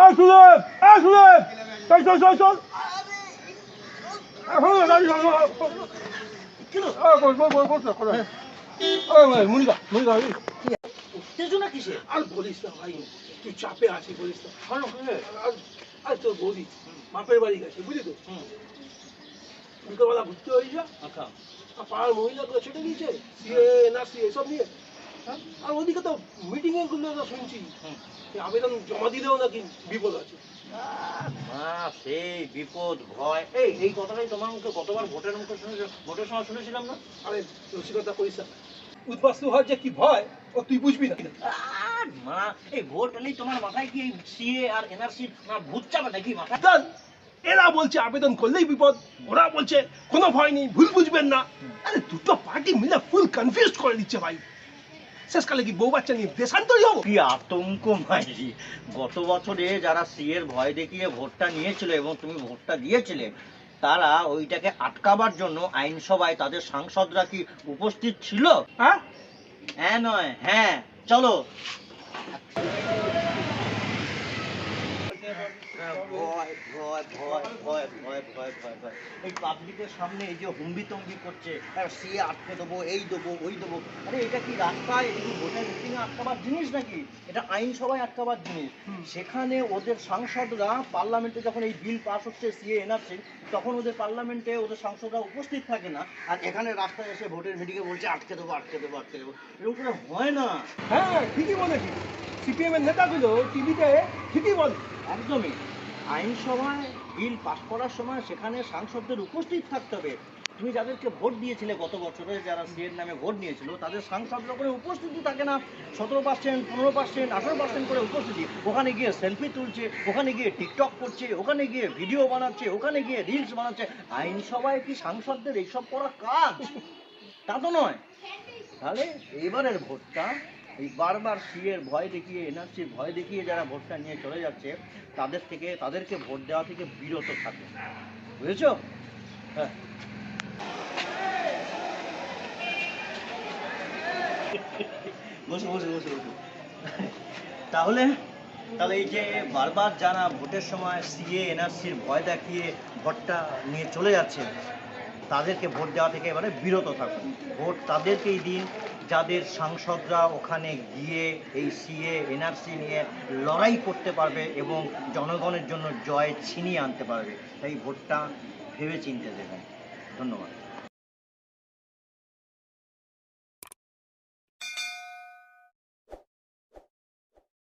এই সুদেব চল চল চল চল। উত্তেজনা কিসে আর বলিস না ভাই তুই চাপে আছি বলিস না। আর আর তোর বৌদি বাপের বাড়ি গেছে বুঝলি তো? বিকেলবেলা ঘুরতে হয়ে যা পাড়ার মহিলাগুলো ছেটে দিয়েছে সিএ এনআরসি এসব নিয়ে। হ্যাঁ? আর ওদিকে তো মিটিং এরগুলো শুনছি আবেদন জমা দিলেও নাকি বিপদ আছে। মা সেই বিপদ ভয়। এই এই কথাটাই তোমার মুখে কতবার ভোটের মুখে শুনেছি ভোটের সময় শুনেছিলাম না? আরে রসিকতা করিস উদ্বাস্তু হওয়ার যে কি ভয় ও তুই বুঝবি না। আর মা এই ভোট এলেই তোমার মাথায় কি সিএ আর এনআরসি না ভূত চাপে নাকি মাথায়? এরা বলছে আবেদন করলেই বিপদ ওরা বলছে কোনো ভয় নেই ভুল বুঝবেন না। আরে দুটো পার্টি মিলে ফুল কনফিউজ করে দিচ্ছে ভাই। শেষকালে কি বউ বাচ্চা নিয়ে দেশান্তরী হব? কি আতঙ্ক মাইরি। গত বছরে যারা সিএর ভয় দেখিয়ে ভোটটা নিয়েছিল এবং তুমি ভোটটা দিয়েছিলে তারা ওইটাকে আটকাবার জন্য আইনসভায় তাদের সাংসদরা কি উপস্থিত ছিল? হ্যাঁ? হ্যাঁ নয় হ্যাঁ চলো। ভয় ভয় ভয় ভয় ভয় ভয় ভয় ভয় এই পাবলিকের সামনে এই যে হুম্বি তম্বি করছে সে আটকে দেবো এই দেবো ওই দেবো আরে এটা কি রাস্তায় এই ভোটের মিটিংয়ে আটকাবার জিনিস নাকি এটা আইনসভায় আটকাবার জিনিস সেখানে ওদের সাংসদরা পার্লামেন্টে যখন এই বিল পাস হচ্ছে সিএ এনআরসি তখন ওদের পার্লামেন্টে ওদের সাংসদরা উপস্থিত থাকে না আর এখানে রাস্তায় এসে ভোটের মিটিংয়ে বলছে আটকে দেবো আটকে দেবো আটকে দেবো এরকম করে হয় না হ্যাঁ ঠিকই বলেছি সিপিএম এর নেতাগুলো টিভিতে ঠিকই বলে একদমই আইনসভায় বিল পাস করার সময় সেখানে সাংসদদের উপস্থিত থাকতে হবে। তুমি যাদেরকে ভোট দিয়েছিলে গত বছরে, যারা সিএর নামে ভোট নিয়েছিল, তাদের সাংসদরা করে উপস্থিতি থাকে না। সতেরো পার্সেন্ট পনেরো পার্সেন্ট আঠারো পার্সেন্ট করে উপস্থিতি। ওখানে গিয়ে সেলফি তুলছে, ওখানে গিয়ে টিকটক করছে, ওখানে গিয়ে ভিডিও বানাচ্ছে, ওখানে গিয়ে রিলস বানাচ্ছে। আইনসভায় কি সাংসদদের এইসব করা কাজ? তা তো নয়। তাহলে এবারের ভোটটা এই বারবার সিএর ভয় দেখিয়ে এনআরসির ভয় দেখিয়ে যারা ভোটটা নিয়ে চলে যাচ্ছে, তাদের থেকে, তাদেরকে ভোট দেওয়া থেকে বিরত থাকে। বুঝেছ? হ্যাঁ। বসো বসো বসো তাহলে তাহলে এই যে বারবার যারা ভোটের সময় সিএ এনআরসির ভয় দেখিয়ে ভোটটা নিয়ে চলে যাচ্ছে তাদেরকে ভোট দেওয়া থেকে এবারে বিরত থাকুন। ভোট তাদেরকেই দিন, যাদের সাংসদরা ওখানে গিয়ে এই সিএ, এনআরসি নিয়ে লড়াই করতে পারবে এবং জনগণের জন্য জয় ছিনিয়ে আনতে পারবে, তাই ভোটটা ভেবে চিনতে দেবেন। ধন্যবাদ।